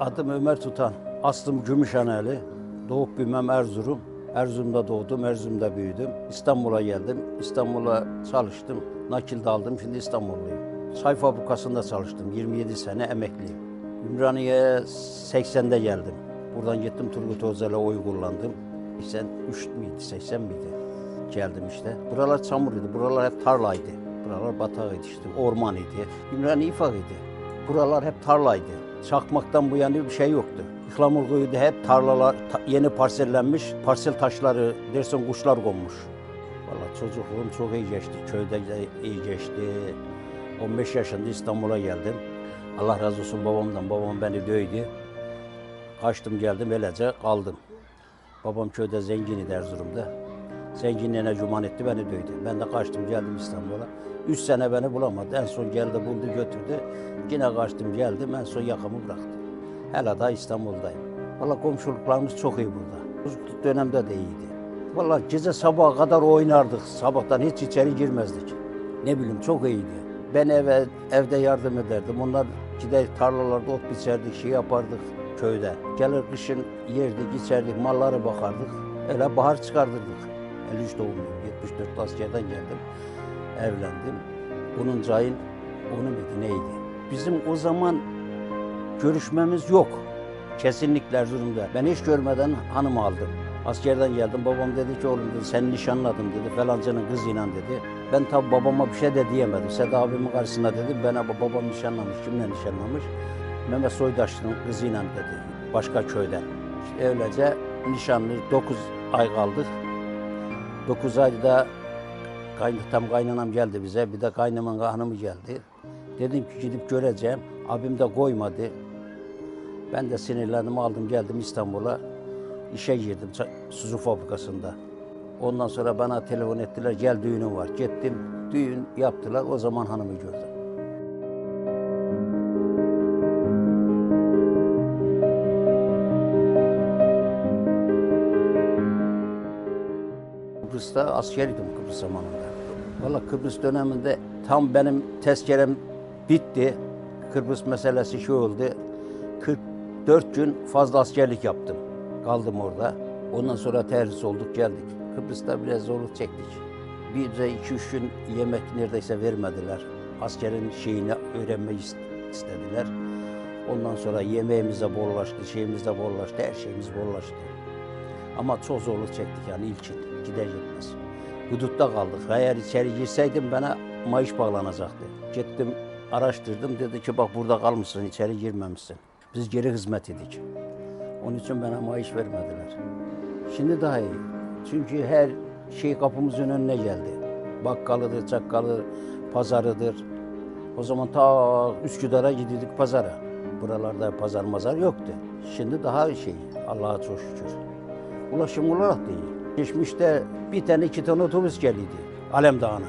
Adım Ömer Tutan. Aslım Gümüşhaneli. Doğup büyümem Erzurum. Erzurum'da doğdum, Erzurum'da büyüdüm. İstanbul'a geldim. İstanbul'a çalıştım. Nakil de aldım. Şimdi İstanbulluyum. Say fabrikasında çalıştım. 27 sene emekliyim. Ümraniye'ye 80'de geldim. Buradan gittim Turgut Özal'a oy kullandım. 83 miydi, 80 miydi? Geldim işte. Buralar çamuruydu, buralar hep tarlaydı. Buralar batağıydı işte, orman idi. Ümraniye ifak idi. Buralar hep tarlaydı. Çakmaktan bu yana bir şey yoktu. İhlamurguydu hep tarlalar ta- yeni parsellenmiş. Parsel taşları dersen kuşlar konmuş. Vallahi çocukluğum çok iyi geçti. Köyde de iyi geçti. 15 yaşında İstanbul'a geldim. Allah razı olsun babamdan. Babam beni dövdü. Kaçtım geldim öylece kaldım. Babam köyde zengin idi Erzurum'da. Zenginliğine cuman etti beni dövdü. Ben de kaçtım geldim İstanbul'a. Üç sene beni bulamadı. En son geldi buldu götürdü. Yine kaçtım geldim en son yakamı bıraktı. Hala da İstanbul'dayım. Valla komşuluklarımız çok iyi burada. Çocukluk dönemde de iyiydi. Valla gece sabaha kadar oynardık. Sabahtan hiç içeri girmezdik. Ne bileyim çok iyiydi. Ben eve evde yardım ederdim. Onlar gider tarlalarda ot biçerdik, şey yapardık köyde. Gelir kışın yerdik, içerdik, mallara bakardık. Öyle bahar çıkardırdık. 53 doğumluyum, 74 askerden geldim. Evlendim. 10. ayın 10'u muydu neydi? Bizim o zaman görüşmemiz yok. Kesinlikle Erzurum'da. Ben hiç görmeden hanım aldım. Askerden geldim. Babam dedi ki oğlum dedi seni nişanladım dedi. Falancanın kızıyla dedi. Ben tabi babama bir şey de diyemedim. Seda abimin karşısında dedim. Ben abi babam nişanlamış. Kimle nişanlamış? Mehmet Soydaşlı'nın kızıyla dedi. Başka köyden. İşte öylece nişanlı 9 ay kaldık. 9 ayda tam kaynanam geldi bize. Bir de kaynımın hanımı geldi. Dedim ki gidip göreceğim. Abim de koymadı. Ben de sinirlendim aldım geldim İstanbul'a. İşe girdim Suzu fabrikasında. Ondan sonra bana telefon ettiler gel düğünün var. Gittim düğün yaptılar o zaman hanımı gördüm. Kıbrıs'ta askeriydim Kıbrıs zamanında. Valla Kıbrıs döneminde tam benim tezkerem bitti. Kıbrıs meselesi şu oldu. 44 gün fazla askerlik yaptım. Kaldım orada. Ondan sonra terhis olduk geldik. Kıbrıs'ta biraz zorluk çektik. Bir de iki üç gün yemek neredeyse vermediler. Askerin şeyini öğrenmeyi ist- istediler. Ondan sonra yemeğimiz de bollaştı, şeyimiz bollaştı, her şeyimiz bollaştı. Ama çok zorluk çektik yani ilkin gider gitmez. Hudutta kaldık. Eğer içeri girseydim bana maaş bağlanacaktı. Gittim araştırdım dedi ki bak burada kalmışsın içeri girmemişsin. Biz geri hizmet edik. Onun için bana maaş vermediler. Şimdi daha iyi. Çünkü her şey kapımızın önüne geldi. Bakkalıdır, çakkalı, pazarıdır. O zaman ta Üsküdar'a gidiyorduk pazara. Buralarda pazar mazar yoktu. Şimdi daha şey, Allah'a çok şükür. Ulaşım olarak da iyi. Geçmişte bir tane iki tane otobüs geliydi Alem Dağı'na.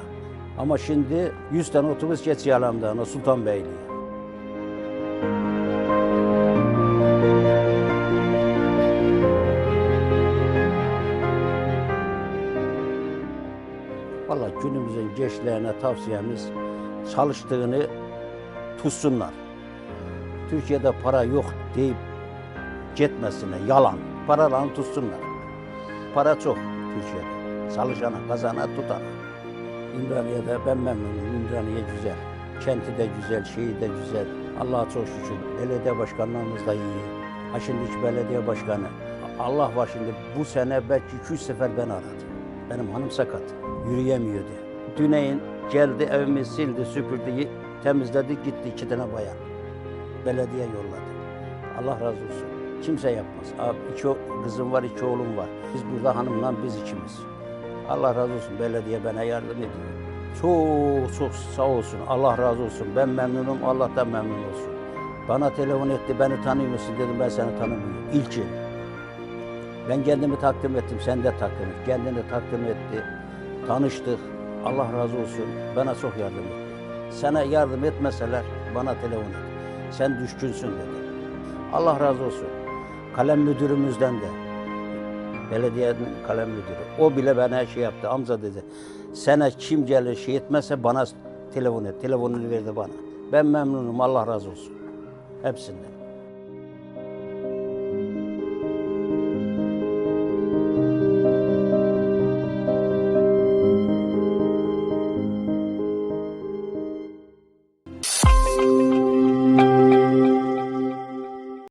Ama şimdi 100 tane otobüs geçiyor Alem Dağı'na, Sultanbeyli'ye. Vallahi günümüzün gençlerine tavsiyemiz çalıştığını tutsunlar. Türkiye'de para yok deyip gitmesine yalan. Paralarını tutsunlar. Para çok Türkiye'de. Çalışana, kazana, tutana. İmraniye'de ben memnunum. İmraniye güzel. Kenti de güzel, şeyi de güzel. Allah'a çok şükür. Belediye başkanlarımız da iyi. Ha şimdiki belediye başkanı. Allah var şimdi bu sene belki iki üç sefer ben aradı. Benim hanım sakat. Yürüyemiyordu. Düneyin geldi evimi sildi, süpürdü, temizledi, gitti iki tane bayan. Belediye yolladı. Allah razı olsun. Kimse yapmaz. Abi iki kızım var, iki oğlum var. Biz burada hanımla biz ikimiz. Allah razı olsun. Belediye bana yardım ediyor. Çok çok sağ olsun. Allah razı olsun. Ben memnunum. Allah da memnun olsun. Bana telefon etti. Beni tanıyor musun dedim. Ben seni tanımıyorum. İlki. Ben kendimi takdim ettim. Sen de takdim et. Kendini takdim etti. Tanıştık. Allah razı olsun. Bana çok yardım etti. Sana yardım etmeseler bana telefon et. Sen düşkünsün dedi. Allah razı olsun. Kalem müdürümüzden de. Belediyenin kalem müdürü. O bile bana şey yaptı. Amca dedi. Sana kim gelir şey etmezse bana telefon et. Telefonunu verdi bana. Ben memnunum. Allah razı olsun. Hepsinden.